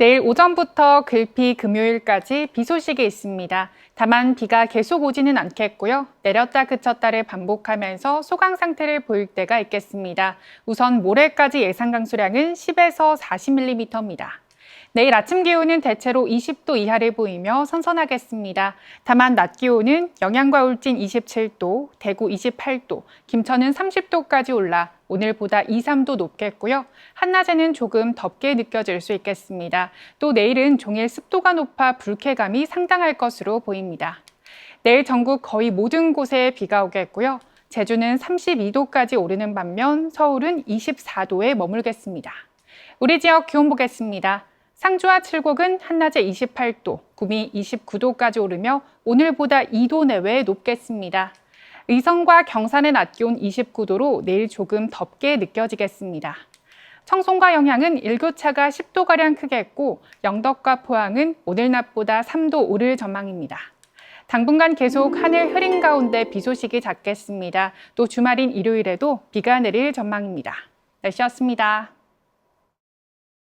내일 오전부터 글피 금요일까지 비 소식이 있습니다. 다만 비가 계속 오지는 않겠고요. 내렸다 그쳤다를 반복하면서 소강 상태를 보일 때가 있겠습니다. 우선 모레까지 예상 강수량은 10에서 40mm입니다. 내일 아침 기온은 대체로 20도 이하를 보이며 선선하겠습니다. 다만 낮 기온은 영양과 울진 27도, 대구 28도, 김천은 30도까지 올라 오늘보다 2, 3도 높겠고요. 한낮에는 조금 덥게 느껴질 수 있겠습니다. 또 내일은 종일 습도가 높아 불쾌감이 상당할 것으로 보입니다. 내일 전국 거의 모든 곳에 비가 오겠고요. 제주는 32도까지 오르는 반면 서울은 24도에 머물겠습니다. 우리 지역 기온 보겠습니다. 상주와 칠곡은 한낮에 28도, 구미 29도까지 오르며 오늘보다 2도 내외 높겠습니다. 의성과 경산의 낮 기온 29도로 내일 조금 덥게 느껴지겠습니다. 청송과 영양은 일교차가 10도가량 크겠고 영덕과 포항은 오늘 낮보다 3도 오를 전망입니다. 당분간 계속 하늘 흐린 가운데 비 소식이 잦겠습니다. 또 주말인 일요일에도 비가 내릴 전망입니다. 날씨였습니다.